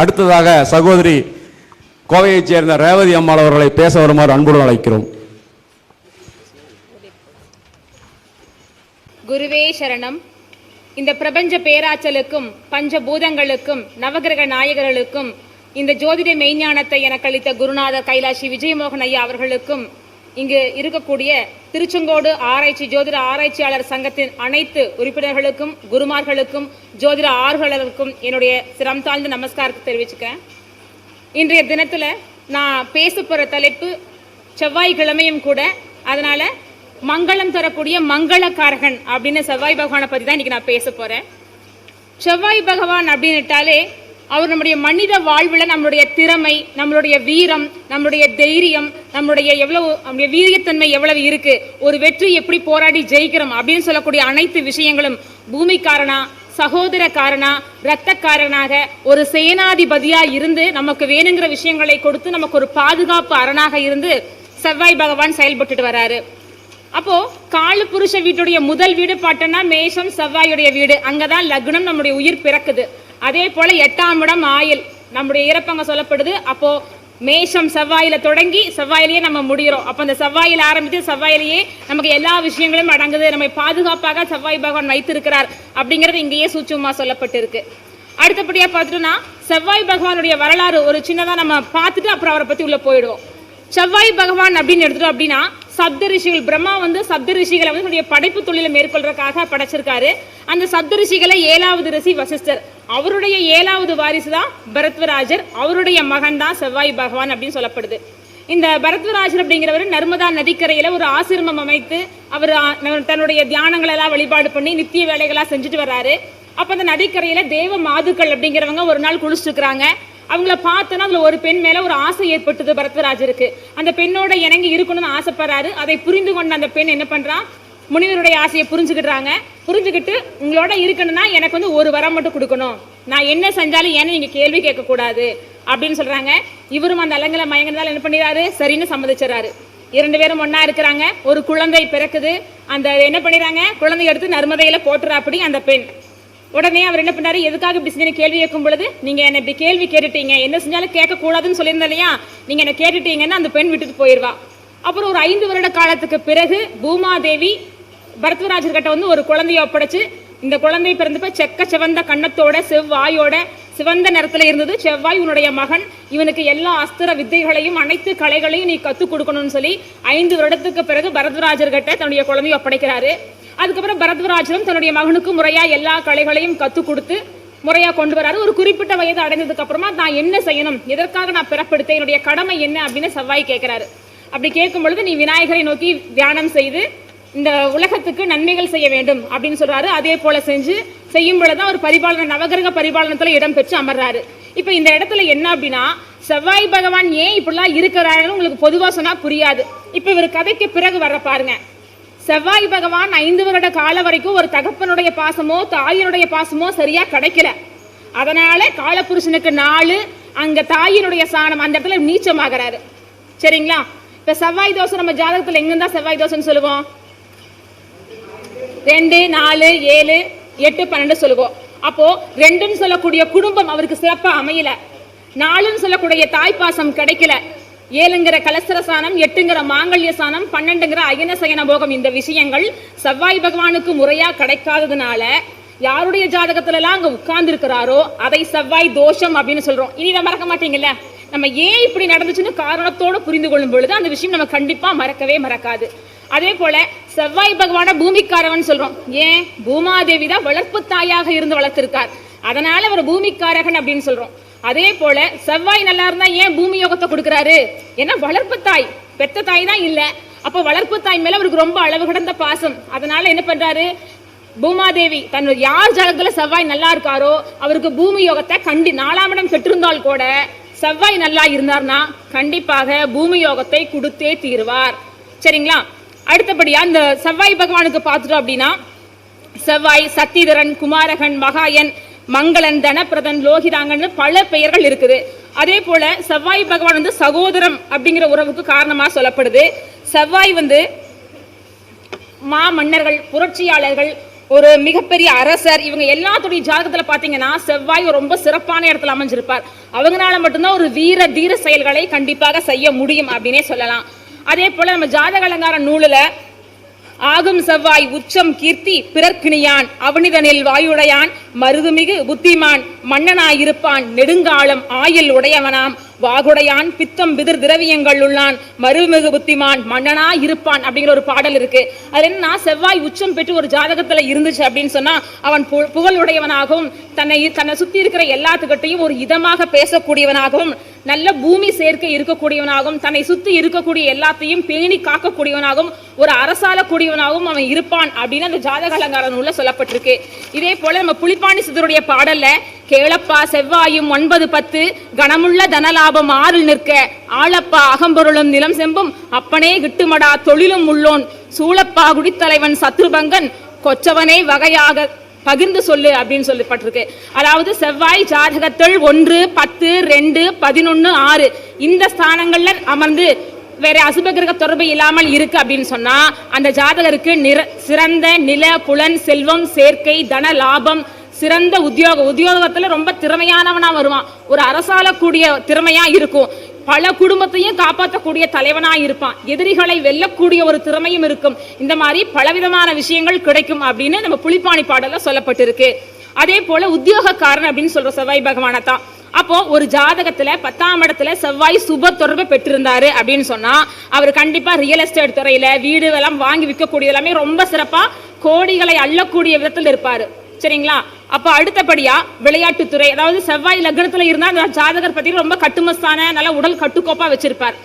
அடுத்ததாக சகோதரி கோவையைச் சேர்ந்த ரேவதி அம்மாள் அவர்களை பேச வருமாறு அன்புடன் அழைக்கிறோம். குருவே சரணம். இந்த பிரபஞ்ச பேராற்றலுக்கும் பஞ்சபூதங்களுக்கும் நவகிரக நாயகர்களுக்கும் இந்த ஜோதிட மெய்ஞானத்தை எனக்கு அளித்த குருநாதர் கைலாஷி விஜயமோகன் ஐயா அவர்களுக்கும் இங்கு இருக்கக்கூடிய திருச்செங்கோடு ஆராய்ச்சி ஜோதிட ஆராய்ச்சியாளர் சங்கத்தின் அனைத்து உறுப்பினர்களுக்கும் குருமார்களுக்கும் ஜோதிட ஆர்வலர்களுக்கும் என்னுடைய சிரம் தாழ்ந்த நமஸ்காரத்தை தெரிவிச்சுக்கிறேன். இன்றைய தினத்தில் நான் பேச போகிற தலைப்பு செவ்வாய்க்கிழமையும் கூட அதனால் மங்களம் தரக்கூடிய மங்களக்காரகன் அப்படின்னு செவ்வாய் பகவானை பற்றி தான் இன்றைக்கி நான் பேச போகிறேன் செவ்வாய் பகவான் அப்படின்னுட்டாலே அவர் நம்முடைய மனித வாழ்வில் நம்மளுடைய திறமை நம்மளுடைய வீரம் நம்மளுடைய தைரியம் நம்மளுடைய எவ்வளவு நம்முடைய வீரியத்தன்மை எவ்வளவு இருக்கு ஒரு வெற்றி எப்படி போராடி ஜெயிக்கிறோம் அப்படின்னு சொல்லக்கூடிய அனைத்து விஷயங்களும் பூமிக்காரனா சகோதரக்காரனா இரத்தக்காரனாக ஒரு சேனாதிபதியா இருந்து நமக்கு வேணுங்கிற விஷயங்களை கொடுத்து நமக்கு ஒரு பாதுகாப்பு அரணாக இருந்து செவ்வாய் பகவான் செயல்பட்டுட்டு வராரு. அப்போ காலு புருஷ வீட்டுடைய முதல் வீடு பாட்டனா மேஷம் செவ்வாயுடைய வீடு. அங்கதான் லக்னம் நம்முடைய உயிர் பிறக்குது. அதே போல எட்டாம் இடம் ஆயில். நம்முடைய இறப்பங்க சொல்லப்படுது. அப்போ மேஷம் செவ்வாயில தொடங்கி செவ்வாயிலேயே நம்ம முடிகிறோம். அப்போ அந்த செவ்வாயில ஆரம்பித்து செவ்வாயிலேயே நமக்கு எல்லா விஷயங்களும் அடங்குது. நம்மை பாதுகாப்பாக செவ்வாய் பகவான் வைத்திருக்கிறார் அப்படிங்கிறது இங்கேயே சூட்சமாக சொல்லப்பட்டிருக்கு. அடுத்தபடியாக பார்த்துட்டோம்னா செவ்வாய் பகவானுடைய வரலாறு ஒரு சின்னதாக நம்ம பார்த்துட்டு அப்புறம் அவரை பற்றி உள்ளே போயிடுவோம். செவ்வாய் பகவான் அப்படின்னு எடுத்துட்டோம் அப்படின்னா சப்த ரிஷிகள் பிரம்மா வந்து சப்த ரிஷிகளை வந்து தன்னுடைய படைப்பு தொழிலை மேற்கொள்றதுக்காக படைச்சிருக்காரு. அந்த சப்த ரிஷிகளை ஏழாவது ரிஷி வசிஷ்டர். அவருடைய ஏழாவது வாரிசு தான் பரத்வராஜர் அவருடைய மகன் தான் செவ்வாய் பகவான் அப்படின்னு சொல்லப்படுது. இந்த பரத்வராஜர் அப்படிங்கிறவர் நர்மதா நதிக்கரையில் ஒரு ஆசிரமம் அமைத்து அவர் தன்னுடைய தியானங்களெல்லாம் வழிபாடு பண்ணி நித்திய வேலைகளாக செஞ்சுட்டு வர்றாரு. அப்போ அந்த நதிக்கரையில் தேவ மாதுக்கள் அப்படிங்கிறவங்க ஒரு நாள் குளிச்சுருக்குறாங்க. அவங்கள பார்த்தோன்னா அதில் ஒரு பெண் மேலே ஒரு ஆசை ஏற்பட்டது பரத்வராஜருக்கு. அந்த பெண்ணோட இணங்கி இருக்கணும்னு ஆசைப்படுறாரு. அதை புரிந்து கொண்ட அந்த பெண் என்ன பண்ணுறான் முனிவருடைய ஆசையை புரிஞ்சுக்கிட்டாங்க புரிஞ்சுக்கிட்டு உங்களோட இருக்கணும்னா எனக்கு வந்து ஒரு வரம் மட்டும் கொடுக்கணும். நான் என்ன செஞ்சாலும் ஏன்னு நீங்கள் கேள்வி கேட்கக்கூடாது அப்படின்னு சொல்கிறாங்க இவரும் அந்த அலங்கலை மயங்கினதால என்ன பண்ணிடுறாரு சரின்னு சம்மதிச்சிடறாரு. இரண்டு பேரும் ஒன்றா இருக்கிறாங்க. ஒரு குழந்தை பிறக்குது. அந்த என்ன பண்ணிடுறாங்க குழந்தை எடுத்து நர்மதையில் போட்டுறா அப்படி அந்த பெண். உடனே அவர் என்ன பண்ணாரு? எதுக்காக இப்படி செஞ்சு கேள்வி கேட்கும் பொழுது நீங்க என்ன இப்படி கேள்வி கேட்டுட்டீங்க. என்ன செஞ்சாலும் கேட்கக்கூடாதுன்னு சொல்லியிருந்தேன் இல்லையா? நீங்க என்ன கேட்டுட்டீங்கன்னா அந்த பெண் விட்டுட்டு போயிடுவா. அப்புறம் ஒரு ஐந்து வருட காலத்துக்கு பிறகு பூமாதேவி பரத்வராஜர் கிட்ட வந்து ஒரு குழந்தைய ஒப்படைச்சு இந்த குழந்தை பிறந்தப்ப செக்க செவந்த கன்னத்தோட செவ்வாயோட சிவந்த நிறத்துல இருந்தது. செவ்வாய் உன்னுடைய மகன். இவனுக்கு எல்லா அஸ்திர வித்தைகளையும் அனைத்து கலைகளையும் நீ கற்றுக் கொடுக்கணும்னு சொல்லி ஐந்து வருடத்துக்கு பிறகு பரத்வராஜர் கிட்ட தன்னுடைய குழந்தைய ஒப்படைக்கிறாரு. அதுக்கப்புறம் பரத்வராஜரும் தன்னுடைய மகனுக்கு முறையா எல்லா கலைகளையும் கற்றுக் கொடுத்து முறையா கொண்டு வராரு. ஒரு குறிப்பிட்ட வயது அடைந்ததுக்கு அப்புறமா நான் என்ன செய்யணும்? எதற்காக நான் பிறப்படுத்தேன்? என்னுடைய கடமை என்ன? அப்படின்னு செவ்வாய் கேட்கிறாரு அப்படி கேட்கும் பொழுது நீ விநாயகரை நோக்கி தியானம் செய்து இந்த உலகத்துக்கு நன்மைகள் செய்ய வேண்டும் அப்படின்னு சொல்றாரு. அதே போல செஞ்சு செய்யும் பொழுதுதான் ஒரு பரிபாலன நவகிரக பரிபாலனத்துல இடம் பெற்று அமர்றாரு. இப்ப இந்த இடத்துல என்ன அப்படின்னா செவ்வாய் பகவான் ஏன் இப்படிலாம் இருக்கிறாருன்னு உங்களுக்கு பொதுவா சொன்னா புரியாது. இப்ப இவர் கதைக்கு பிறகு வர பாருங்க. செவ்வாய் பகவான் ஐந்து வருட காலம் வரைக்கும் ஒரு தகப்பனுடைய பாசமோ தாயினுடைய பாசமோ சரியா கிடைக்கல. அதனால காலபுருஷனுக்கு நாலு அங்க தாயினுடைய சாணம் அந்த இடத்துல நீச்சமாகறாரு. சரிங்களா? இப்ப செவ்வாய் தோசை நம்ம ஜாதகத்துல எங்கிருந்தா செவ்வாய் தோசைன்னு சொல்லுவோம்? ரெண்டு நாலு ஏழு எட்டு பன்னெண்டு சொல்லுவோம். அப்போ ரெண்டுன்னு சொல்லக்கூடிய குடும்பம் அவருக்கு சிறப்பாக அமையல. நாலுன்னு சொல்லக்கூடிய தாய்ப்பாசம் கிடைக்கல. ஏழுங்கிற கலசர சாணம் எட்டுங்கிற மாங்கல்ய சாணம் பன்னெண்டுங்கிற அயன சயன போகம் இந்த விஷயங்கள் செவ்வாய் பகவானுக்கு முறையா கிடைக்காததுனால யாருடைய ஜாதகத்துல எல்லாம் அங்க உட்கார்ந்து இருக்கிறாரோ அதை செவ்வாய் தோஷம் அப்படின்னு சொல்றோம். இனி இதை மறக்க மாட்டீங்கல்ல? நம்ம ஏன் இப்படி நடந்துச்சுன்னு காரணத்தோட புரிந்து கொள்ளும் பொழுது அந்த விஷயம் நம்ம கண்டிப்பா மறக்கவே மறக்காது. அதே போல செவ்வாய் பகவான பூமிக்காரவன் சொல்றோம். ஏன்? பூமாதேவி தான் வளர்ப்பு தாயாக இருந்து வளர்த்திருக்கார். அதனால அவர் பூமிக்காரகன் அப்படின்னு சொல்றோம். அதே போல செவ்வாய் நல்லா இருந்தா ஏன் பூமி யோகத்தை கொடுக்கறாரு? ஏன்னா வளர்ப்பு தாய் பெத்த தாய் தான் இல்ல. அப்போ வளர்ப்பு தாய் மேல அவருக்கு ரொம்ப அளவு கடந்த பாசம். அதனால என்ன பண்றாரு? பூமாதேவி தன் யார் ஜலத்துல செவ்வாய் நல்லா இருக்காரோ அவருக்கு பூமி யோகத்தை கண்டி நாலாம் இடம் பெற்றிருந்தால் கூட செவ்வாய் நல்லா இருந்தார்னா கண்டிப்பாக பூமி யோகத்தை கொடுத்தே தீருவார். சரிங்களா? அடுத்தபடியா இந்த செவ்வாய் பகவானுக்கு பார்த்துட்டோம் அப்படின்னா செவ்வாய் சத்திதரன் குமாரகன் மகாயன் மங்களன் தனப்பிரதன் லோகிதாங்கன்னு பல பெயர்கள் இருக்குது. அதே போல செவ்வாய் பகவான் வந்து சகோதரம் அப்படிங்கிற உறவுக்கு காரணமா சொல்லப்படுது. செவ்வாய் வந்து மா மன்னர்கள் புரட்சியாளர்கள் ஒரு மிகப்பெரிய அரசர் இவங்க எல்லாத்துடைய ஜாதகத்துல பாத்தீங்கன்னா செவ்வாய் ரொம்ப சிறப்பான இடத்துல அமைஞ்சிருப்பார். அவங்களால மட்டும்தான் ஒரு வீர தீர செயல்களை கண்டிப்பாக செய்ய முடியும் அப்படின்னே சொல்லலாம். அதே போல நம்ம ஜாதக அலங்கார நூலில் ஆகும் செவ்வாய் உச்சம் கீர்த்தி பிறர்க்கிணியான் அவனிதனில் வாயுடையான் மருதுமிகு புத்திமான் மன்னனாயிருப்பான் நெடுங்காலம் ஆயில் உடையவனாம் வாகுடையான் பித்தம் பிதிர் திரவியங்கள் உள்ளான் மருமிகு புத்திமான் மன்னனா இருப்பான் அப்படிங்கிற ஒரு பாடல் இருக்கு. அதுல என்ன செவ்வாய் உச்சம் பெற்று ஒரு ஜாதகத்துல இருந்துச்சு அப்படின்னு சொன்னா அவன் பு- புகழுடையவனாகவும் தன்னை தன்னை சுத்தி இருக்கிற எல்லாத்துக்கிட்டையும் ஒரு இதமாக பேசக்கூடியவனாகவும் நல்ல பூமி சேர்க்கை இருக்கக்கூடியவனாகவும் தன்னை சுத்தி இருக்கக்கூடிய எல்லாத்தையும் பேணி காக்கக்கூடியவனாகவும் ஒரு அரசாளக்கூடியவனாகவும் அவன் இருப்பான் அப்படின்னு அந்த ஜாதக அலங்கார நூலில் சொல்லப்பட்டிருக்கு. இதே போல நம்ம புலிப்பாணி சிதருடைய பாடல்ல கேளப்பா செவ்வாயும் ஒன்பது பத்து கனமுள்ள தனலாபம் ஆறில் நிற்க ஆளப்பா அகம்பொருளும் நிலம் செம்பும் அப்பனே கிட்டுமடா தொழிலும் உள்ளோன் சூழப்பா குடித்தலைவன் சத்ருபங்கன் கொச்சவனே வகையாக பகிர்ந்து சொல்லு அப்படின்னு சொல்லப்பட்டிருக்கு. அதாவது செவ்வாய் ஜாதகத்தில் ஒன்று பத்து ரெண்டு பதினொன்று ஆறு. இந்த ஸ்தானங்களில் அமர்ந்து வேற அசுபகிரக தொடர்பு இல்லாமல் இருக்கு அப்படின்னு சொன்னா அந்த ஜாதகருக்கு நிற சிறந்த நில புலன் செல்வம் சேர்க்கை தன லாபம் சிறந்த உத்தியோக உத்தியோகத்துல ரொம்ப திறமையானவனா வருவான். ஒரு அரசாளக்கூடிய திறமையா இருக்கும். பல குடும்பத்தையும் காப்பாற்றக்கூடிய தலைவனா இருப்பான். எதிரிகளை வெல்லக்கூடிய ஒரு திறமையும் இருக்கும். இந்த மாதிரி பலவிதமான விஷயங்கள் கிடைக்கும் அப்படின்னு நம்ம புளிப்பாணி பாடல சொல்லப்பட்டிருக்கு. அதே போல உத்தியோகக்காரன் அப்படின்னு சொல்ற செவ்வாய் பகவானை தான். அப்போ ஒரு ஜாதகத்துல பத்தாம் இடத்துல செவ்வாய் சுப தொடர்பு பெற்றிருந்தாரு அப்படின்னு சொன்னா அவர் கண்டிப்பா ரியல் எஸ்டேட் துறையில வீடு எல்லாம் வாங்கி விற்கக்கூடிய எல்லாமே ரொம்ப சிறப்பா கோடிகளை அள்ளக்கூடிய விதத்தில் இருப்பாரு. சரிங்களா? அப்போ அடுத்தபடியா விளையாட்டுத்துறை அதாவது செவ்வாய் லக்னத்துல இருந்தா அந்த ஜாதகர் பத்தி ரொம்ப கட்டுமஸ்தான நல்ல உடல் கட்டுக்கோப்பா வச்சிருப்பார்.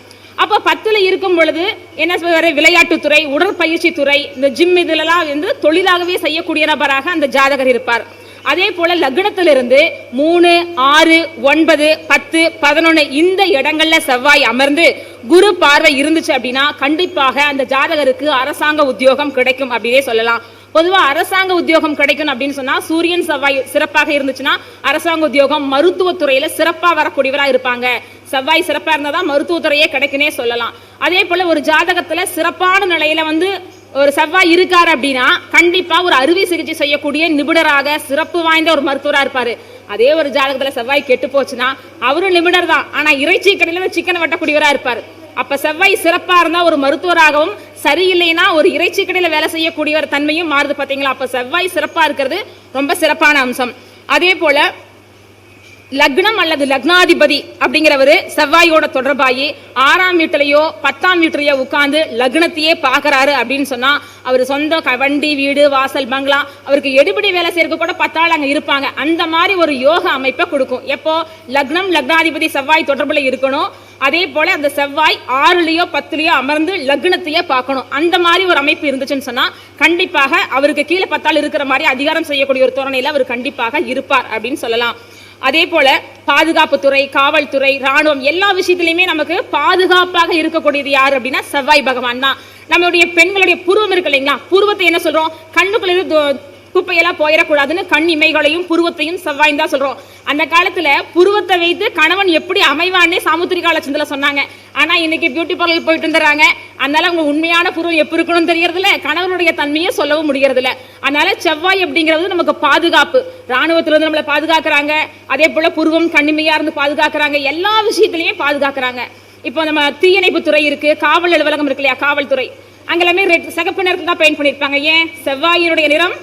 அப்போ பத்துல இருக்கும் பொழுது என்ன சொல்வாரு? விளையாட்டுத்துறை உடற்பயிற்சி துறை இந்த ஜிம் இதுலலாம் வந்து தொழிலாகவே செய்யக்கூடிய நபராக அந்த ஜாதகர் இருப்பார். அதே போல லக்னத்திலிருந்து மூணு ஆறு ஒன்பது பத்து பதினொன்னு இந்த இடங்கள்ல செவ்வாய் அமர்ந்து குரு பார்வை இருந்துச்சு அப்படின்னா கண்டிப்பாக அந்த ஜாதகருக்கு அரசாங்க உத்தியோகம் கிடைக்கும் அப்படின்னே சொல்லலாம். பொதுவா அரசாங்க உத்தியோகம் கிடைக்கும் அப்படின்னு சொன்னா சூரியன் செவ்வாய் சிறப்பாக இருந்துச்சுன்னா அரசாங்க உத்தியோகம் மருத்துவத்துறையில சிறப்பா வரக்கூடியவரா இருப்பாங்க. செவ்வாய் சிறப்பா இருந்தால் தான் மருத்துவத்துறையே கிடைக்குனே சொல்லலாம். அதே போல ஒரு ஜாதகத்துல சிறப்பான நிலையில வந்து ஒரு செவ்வாய் இருக்காரு அப்படின்னா கண்டிப்பா ஒரு அறுவை சிகிச்சை செய்யக்கூடிய நிபுணராக சிறப்பு வாய்ந்த ஒரு மருத்துவரா இருப்பாரு. அதே ஒரு ஜாதகத்துல செவ்வாய் கெட்டு போச்சுன்னா அவரும் நிபுணர் தான். ஆனா இறைச்சி கடையில சிக்கன் வெட்டக்கூடியவரா இருப்பாரு. அப்ப செவ்வாய் சிறப்பா இருந்தா ஒரு மருத்துவராகவும் சரியில்லைன்னா ஒரு இறைச்சி கடையில் வேலை செய்யக்கூடிய ஒரு தன்மையும் மாறுது பார்த்தீங்களா அப்போ செவ்வாய் சிறப்பாக இருக்கிறது ரொம்ப சிறப்பான அம்சம். அதே போல லக்னம் அல்லது லக்னாதிபதி அப்படிங்கிறவரு செவ்வாயோட தொடர்பாகி ஆறாம் வீட்டிலையோ பத்தாம் வீட்டிலையோ உட்காந்து லக்னத்தையே பார்க்கறாரு அப்படின்னு சொன்னா அவர் சொந்த க- வண்டி வீடு வாசல் பங்களா அவருக்கு எடுபடி வேலை செய்யறதுக்கு கூட பத்தாள் அங்க இருப்பாங்க. அந்த மாதிரி ஒரு யோக அமைப்பை கொடுக்கும். எப்போ? லக்னம் லக்னாதிபதி செவ்வாய் தொடர்புல இருக்கணும். அதே போல அந்த செவ்வாய் ஆறுலயோ பத்துலயோ அமர்ந்து லக்னத்தையே பார்க்கணும். அந்த மாதிரி ஒரு அமைப்பு இருந்துச்சுன்னு சொன்னா கண்டிப்பாக அவருக்கு கீழே பத்தாள் இருக்கிற மாதிரி அதிகாரம் செய்யக்கூடிய ஒரு தோரணையில அவர் கண்டிப்பாக இருப்பார் அப்படின்னு சொல்லலாம். அதே போல பாதுகாப்புத்துறை காவல்துறை ராணுவம் எல்லா விஷயத்திலையுமே நமக்கு பாதுகாப்பாக இருக்கக்கூடியது யார் அப்படின்னா செவ்வாய் பகவான் தான். நம்மளுடைய பெண்களுடைய புருவம் இருக்கு இல்லைங்களா? புருவத்தை என்ன சொல்றோம்? கண்ணுக்குள்ள இருந்து குப்பையெல்லாம் போயிடக்கூடாதுன்னு கண் இமைகளையும் புருவத்தையும் செவ்வாய் தான் சொல்றோம். அந்த காலத்துல புருவத்தை வைத்து கணவன் எப்படி அமைவான்னே சாமுத்திரிகா லட்சத்துல சொன்னாங்க. ஆனா இன்னைக்கு பியூட்டி பார்லர் போயிட்டு வந்துடுறாங்க. அதனால அவங்க உண்மையான புருவம் எப்படி இருக்கணும்னு தெரியறதில்ல. கணவனுடைய தன்மையை சொல்லவும் முடியறது இல்ல அதனால செவ்வாய் அப்படிங்கிறது நமக்கு பாதுகாப்பு. ராணுவத்துல வந்து நம்மளை பாதுகாக்கிறாங்க. அதே போல புருவம் கண்ணிமையா இருந்து பாதுகாக்கிறாங்க. எல்லா விஷயத்திலயுமே பாதுகாக்கிறாங்க. இப்போ நம்ம தீயணைப்பு துறை இருக்கு. காவல் அலுவலகம் இருக்கு இல்லையா? காவல்துறை. அங்கெல்லாமே ரெட் சிகப்பு நிறத்துல தான் பெயிண்ட் பண்ணியிருப்பாங்க ஏன்? செவ்வாயினுடைய நிறம்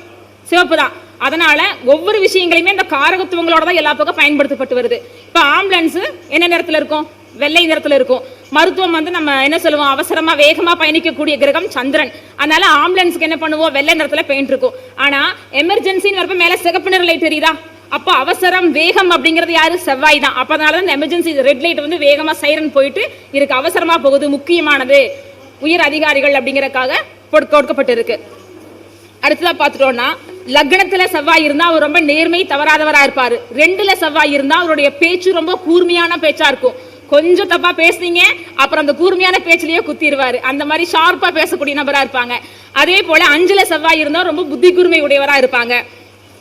சிவப்பு தான். அதனால ஒவ்வொரு விஷயங்களையுமே இந்த காரகத்துவங்களோட தான் எல்லா பக்கம் பயன்படுத்தப்பட்டு வருது. இப்போ ஆம்புலன்ஸ் என்ன நேரத்தில் இருக்கும்? வெள்ளை நிறத்துல இருக்கும். மருத்துவம் வந்து நம்ம என்ன சொல்லுவோம்? அவசரமா வேகமா பயணிக்கக்கூடிய கிரகம் சந்திரன். அதனால ஆம்புலன்ஸ்க்கு என்ன பண்ணுவோம்? வெள்ளை நிறத்துல பெயிண்ட் இருக்கும். ஆனா எமர்ஜென்சின்னு வரப்ப மேல சிகப்பு நிற லைட் தெரியுதா? அப்போ அவசரம் வேகம் அப்படிங்கிறது யாரு? செவ்வாய் தான். அப்ப அதனால தான் எமர்ஜென்சி ரெட் லைட் வந்து வேகமா சைரன் போயிட்டு இருக்கு. அவசரமா போகுது முக்கியமானது. உயர் அதிகாரிகள் அப்படிங்கறதுக்காக கொடுக்கப்பட்டிருக்கு. அடுத்ததா பார்த்துட்டோம்னா லக்னத்துல செவ்வாய் இருந்தா அவர் ரொம்ப நேர்மை தவறாதவரா இருப்பாரு. ரெண்டுல செவ்வாய் இருந்தா அவருடைய பேச்சு ரொம்ப கூர்மையான பேச்சா இருக்கும். கொஞ்சம் தப்பா பேசுனீங்க அப்புறம் அந்த கூர்மையான பேச்சிலேயே குத்திடுவாரு. அந்த மாதிரி ஷார்ப்பா பேசக்கூடிய நபரா இருப்பாங்க. அதே போல அஞ்சுல செவ்வாய் இருந்தா ரொம்ப புத்தி கூர்மை உடையவரா இருப்பாங்க.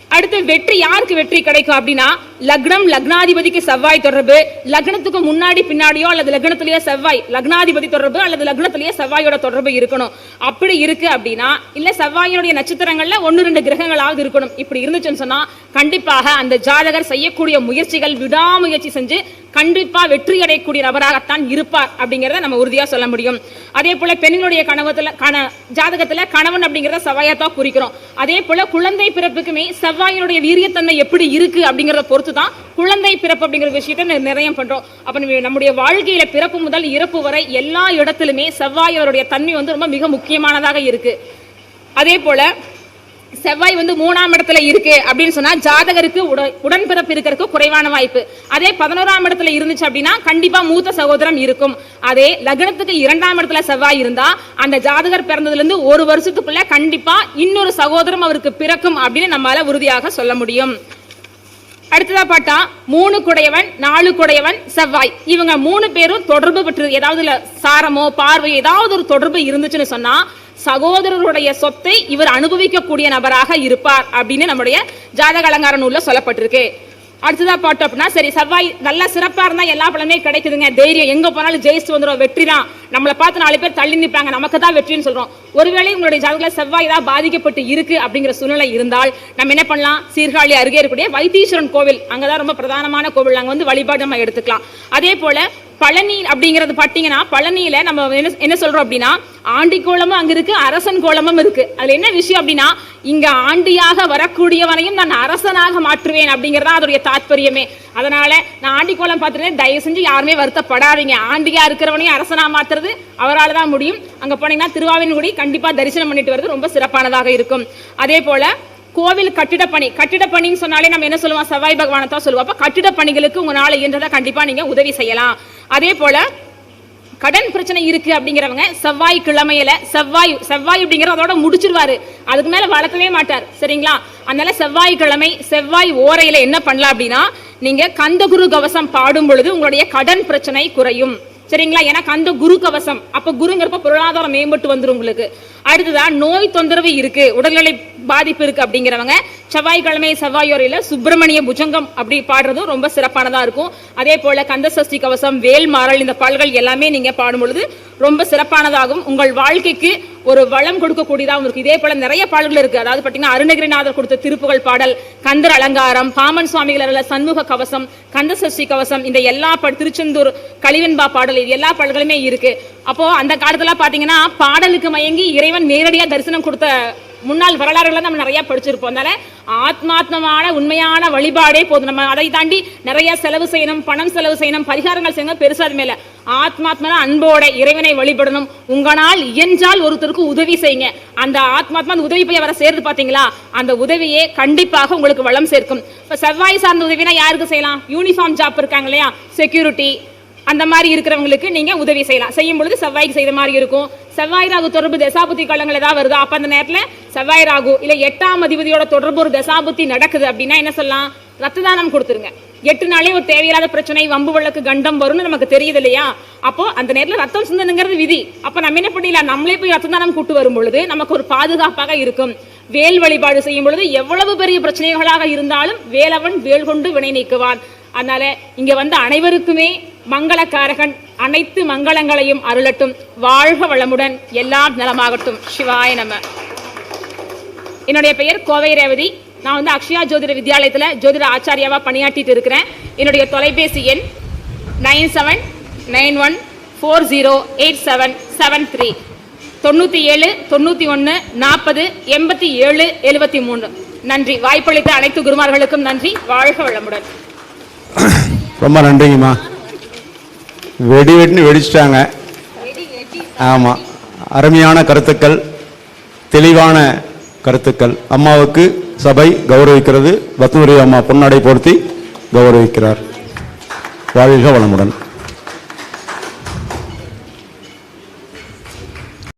அடுத்து வெற்றி யாருக்கு வெற்றி கிடைக்கும் அப்படின்னா லக்னம் லக்னாதிபதிக்கு செவ்வாய் தொடர்பு. லக்னத்துக்கு முன்னாடி பின்னாடியோ அல்லது லக்னத்திலேயோ செவ்வாய் லக்னாதிபதி தொடர்பு அல்லது லக்னத்திலேயே செவ்வாயோட தொடர்பு இருக்கணும். அப்படி இருக்கு அப்படின்னா இல்ல செவ்வாயினுடைய நட்சத்திரங்கள்ல ஒன்னு ரெண்டு கிரகங்களாவது இருக்கணும். இப்படி இருந்துச்சுன்னு சொன்னா கண்டிப்பாக அந்த ஜாதகர் செய்யக்கூடிய முயற்சிகள் விடாமுயற்சி செஞ்சு கண்டிப்பா வெற்றி அடையக்கூடிய நபராகத்தான் இருப்பார் அப்படிங்கறத நம்ம உறுதியா சொல்ல முடியும். அதே போல பெண்களுடைய கனவத்துல கண ஜாதகத்துல கணவன் அப்படிங்கறத செவ்வாயத்தான் குறிக்கிறோம். அதே போல குழந்தை பிறப்புக்குமே செவ்வாயினுடைய வீரியத்தன்மை எப்படி இருக்கு அப்படிங்கறத பொறுத்து தான் குழந்தை பிறப்பு அப்படிங்கிற விஷயத்தை நிறைய நிர்ணயம் பண்றோம். அப்ப நம்முடைய வாழ்க்கையில பிறப்பு முதல் இறப்பு வரை எல்லா இடத்திலுமே செவ்வாயோருடைய தன்மை வந்து ரொம்ப மிக முக்கியமானதாக இருக்கு. அதே போல செவ்வாய் வந்து மூணாம் இடத்துல இருக்கு அப்படின்னு சொன்னா ஜாதகருக்கு உடன்பிறப்பு இருக்கிறதுக்கு குறைவான வாய்ப்பு. அதே பதினோராம் இடத்துல இருந்துச்சு அப்படின்னா கண்டிப்பா மூத்த சகோதரம் இருக்கும். அதே லக்னத்துக்கு இரண்டாம் இடத்துல செவ்வாய் இருந்தா அந்த ஜாதகர் பிறந்ததுல இருந்து ஒரு வருஷத்துக்குள்ள கண்டிப்பா இன்னொரு சகோதரம் அவருக்கு பிறக்கும் அப்படின்னு நம்மளால உறுதியாக சொல்ல முடியும். அடுத்ததா பார்த்தா மூணு குடையவன் நாலு குடையவன் செவ்வாய். இவங்க மூணு பேரும் தொடர்பு பெற்று ஏதாவது சாரமோ பார்வை ஏதாவது ஒரு தொடர்பு இருந்துச்சுன்னு சொன்னா சகோதரருடைய சொத்தை இவர் அனுபவிக்கக்கூடிய நபராக இருப்பார் அப்படின்னு நம்முடைய ஜாதக அலங்கார நூல்ல சொல்லப்பட்டிருக்கு. அடுத்ததாக பார்த்தோம் அப்படின்னா சரி செவ்வாய் நல்லா சிறப்பாக இருந்தால் எல்லா பலனுமே கிடைக்குதுங்க. தைரியம் எங்கே போனாலும் ஜெயிச்சு வந்துடும் வெற்றி தான். நம்மளை பார்த்து நாலு பேர் தள்ளி நிற்பாங்க நமக்கு தான் வெற்றின்னு சொல்கிறோம் ஒருவேளை உங்களுடைய ஜாதகத்தில் செவ்வாய் ஏதாவது பாதிக்கப்பட்டு இருக்குது அப்படிங்கிற சூழ்நிலை இருந்தால் நம்ம என்ன பண்ணலாம்? சீர்காழி அருகே இருக்கக்கூடிய வைத்தீஸ்வரன் கோவில். அங்கே தான் ரொம்ப பிரதானமான கோவில். நாங்கள் வந்து வழிபாடு நம்ம எடுத்துக்கலாம். அதே போல் பழனி அப்படிங்கிறது பார்த்தீங்கன்னா பழனியில் நம்ம என்ன என்ன சொல்கிறோம் அப்படின்னா ஆண்டி கோலமும் அங்க இருக்கு அரசன் கோலமும் இருக்கு. அதுல என்ன விஷயம் அப்படின்னா இங்க ஆண்டியாக வரக்கூடியவனையும் நான் அரசனாக மாற்றுவேன் அப்படிங்கறதா அதோடைய தாத்பரியமே. அதனால நான் ஆண்டி கோலம் பார்த்துருந்தேன் தயவு செஞ்சு யாருமே வருத்தப்படாதீங்க. ஆண்டியா இருக்கிறவனையும் அரசனா மாத்துறது அவரால் தான் முடியும். அங்க போனீங்கன்னா திருவாவின்குடி கண்டிப்பா தரிசனம் பண்ணிட்டு வர்றது ரொம்ப சிறப்பானதாக இருக்கும். அதே போல கோவில் கட்டிட பணி கட்டிட பணின்னு சொன்னாலே நம்ம என்ன சொல்லுவோம்? செவ்வாய் பகவானை தான் சொல்லுவோம். அப்ப கட்டிட பணிகளுக்கு உங்களால இயன்றதை கண்டிப்பா நீங்க உதவி செய்யலாம். அதே போல கடன் பிரச்சனை இருக்கு அப்படிங்கிறவங்க செவ்வாய் கிழமையில செவ்வாய் செவ்வாய் அப்படிங்கிற அதோட முடிச்சிருவாரு. அதுக்கு மேல வளர்க்கவே மாட்டார். சரிங்களா? அதனால செவ்வாய் கிழமை செவ்வாய் ஓரையில என்ன பண்ணலாம் அப்படின்னா நீங்க கந்தகுரு கவசம் பாடும் பொழுது உங்களுடைய கடன் பிரச்சனை குறையும். சரிங்களா? எனக்கு அந்த குரு கவசம். அப்ப குருங்கிறப்ப பொருளாதாரம் மேம்பட்டு வந்துரும் உங்களுக்கு. அடுத்ததான் நோய் தொந்தரவு இருக்கு. உடல்நிலை பாதிப்பு இருக்கு அப்படிங்கிறவங்க செவ்வாய்க்கிழமை செவ்வாயோரையில சுப்பிரமணிய புஜங்கம் அப்படி பாடுறதும் ரொம்ப சிறப்பானதா இருக்கும். அதே போல கந்த சஷ்டி கவசம் வேல் மாறல் இந்த பாடல்கள் எல்லாமே நீங்க பாடும் பொழுது ரொம்ப சிறப்பானதாகும். உங்கள் வாழ்க்கைக்கு ஒரு வளம் கொடுக்கக்கூடியதாகவும் இருக்கு இதே போல நிறைய பாடல்கள் இருக்கு. அதாவது பார்த்தீங்கன்னா அருணகிரிநாதர் கொடுத்த திருப்புகள் பாடல் கந்தர் அலங்காரம் பாமன் சுவாமிகள் அருள சண்முக கவசம் கந்த சஷ்டி கவசம் இந்த எல்லா பா- திருச்செந்தூர் கலிவெண்பா பாடல் இது எல்லா பாடல்களுமே இருக்கு. அப்போ அந்த காலத்துல பாத்தீங்கன்னா பாடலுக்கு மயங்கி இறைவன் நேரடியாக தரிசனம் கொடுத்த முன்னாள் வரலாறுகளை நம்ம நிறைய படிச்சிருப்போம். அதனால ஆத்மாத்மமான உண்மையான வழிபாடே போதும். நம்ம அதை தாண்டி நிறைய செலவு செய்யணும் பணம் செலவு செய்யணும் பரிகாரங்கள் செய்யணும் பெருசா அது ஆத்மாத்மன அன்போட இறைவனை வழிபடணும். உங்களால் இயன்றால் ஒருத்தருக்கு உதவி செய்யுங்க. அந்த ஆத்மாத்மா அந்த உதவி போய் அவரை சேர்ந்து பாத்தீங்களா? அந்த உதவியே கண்டிப்பாக உங்களுக்கு வளம் சேர்க்கும். இப்ப செவ்வாய் சார்ந்த உதவினா யாருக்கு செய்யலாம்? யூனிஃபார்ம் ஜாப் இருக்காங்க இல்லையா? செக்யூரிட்டி அந்த மாதிரி இருக்கிறவங்களுக்கு நீங்க உதவி செய்யலாம். செய்யும் பொழுது செவ்வாய்க்கு செய்த மாதிரி இருக்கும். செவ்வாய் ராகு தொடர்பு தசாபுத்தி காலங்கள் ஏதாவது வருதா? அப்ப அந்த நேரத்துல செவ்வாய் ராகு இல்ல எட்டாம் அதிபதியோட தொடர்பு ஒரு தசாபுத்தி நடக்குது அப்படின்னா என்ன சொல்லலாம்? ரத்த தானம் கொடுத்துருங்க. எட்டு நாளே ஒரு தேவையில்லாத பிரச்சனை வம்பு வழக்கு கண்டம் வரும்னு நமக்கு தெரியுது இல்லையா? அப்போ அந்த நேரத்துல ரத்தம் சிந்தனுங்கிறது விதி. அப்ப நம்ம என்ன பண்ணிடலாம்? நம்மளே போய் ரத்த தானம் கூட்டு வரும் பொழுது நமக்கு ஒரு பாதுகாப்பாக இருக்கும். வேல் வழிபாடு செய்யும் பொழுது எவ்வளவு பெரிய பிரச்சனைகளாக இருந்தாலும் வேலவன் வேல் கொண்டு வினை நீக்குவான். அதனால இங்க வந்த அனைவருக்குமே மங்களக்காரகன் அனைத்து மங்களங்களையும் அருளட்டும். வாழ்க வளமுடன் எல்லாம் நலமாகட்டும். சிவாய நம. என்னுடைய பெயர் கோவை ரேவதி. நான் வந்து அக்ஷயா ஜோதிட வித்யாலயத்தில் ஜோதிட ஆச்சாரியாவாக பணியாற்றிட்டு இருக்கிறேன். என்னுடைய தொலைபேசி எண் nine seven nine one four zero eight seven seven three. தொண்ணூற்றி ஏழு தொண்ணூற்றி ஒன்று நாற்பது எண்பத்தி ஏழு எழுபத்தி மூணு நன்றி. வாய்ப்பளித்த அனைத்து குருமார்களுக்கும் நன்றி. வாழ்க வளமுடன். ரொம்ப நன்றிங்கம்மா. வெடி வெடின்னு வெடிச்சிட்டாங்க. ஆமாம் அருமையான கருத்துக்கள் தெளிவான கருத்துக்கள். அம்மாவுக்கு சபை கௌரவிக்கிறது. பத்மரி அம்மா பொன்னாடை போர்த்தி கௌரவிக்கிறார். வாழ்க வளமுடன்.